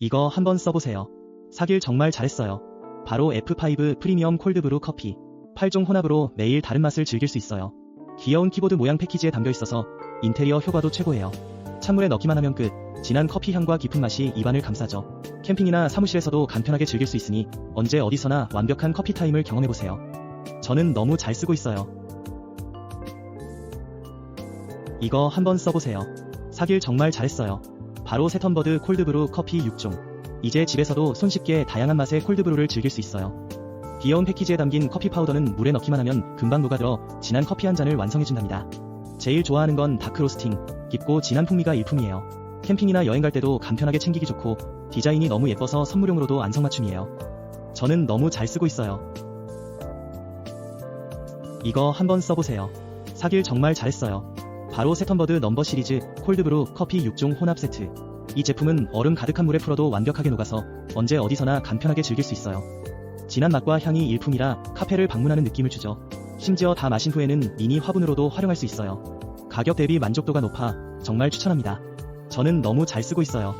이거 한번 써보세요. 사길 정말 잘했어요. 바로 F5 프리미엄 콜드브루 커피. 8종 혼합으로 매일 다른 맛을 즐길 수 있어요. 귀여운 키보드 모양 패키지에 담겨 있어서 인테리어 효과도 최고예요. 찬물에 넣기만 하면 끝. 진한 커피 향과 깊은 맛이 입안을 감싸죠. 캠핑이나 사무실에서도 간편하게 즐길 수 있으니 언제 어디서나 완벽한 커피 타임을 경험해보세요. 저는 너무 잘 쓰고 있어요. 이거 한번 써보세요. 사길 정말 잘했어요. 바로 세턴버드 콜드브루 커피 6종. 이제 집에서도 손쉽게 다양한 맛의 콜드브루를 즐길 수 있어요. 귀여운 패키지에 담긴 커피 파우더는 물에 넣기만 하면 금방 녹아들어 진한 커피 한 잔을 완성해준답니다. 제일 좋아하는 건 다크 로스팅, 깊고 진한 풍미가 일품이에요. 캠핑이나 여행 갈 때도 간편하게 챙기기 좋고 디자인이 너무 예뻐서 선물용으로도 안성맞춤이에요. 저는 너무 잘 쓰고 있어요. 이거 한번 써보세요. 사길 정말 잘했어요. 바로 세턴버드 넘버 시리즈 콜드브루 커피 6종 혼합 세트. 이 제품은 얼음 가득한 물에 풀어도 완벽하게 녹아서 언제 어디서나 간편하게 즐길 수 있어요. 진한 맛과 향이 일품이라 카페를 방문하는 느낌을 주죠. 심지어 다 마신 후에는 미니 화분으로도 활용할 수 있어요. 가격 대비 만족도가 높아 정말 추천합니다. 저는 너무 잘 쓰고 있어요.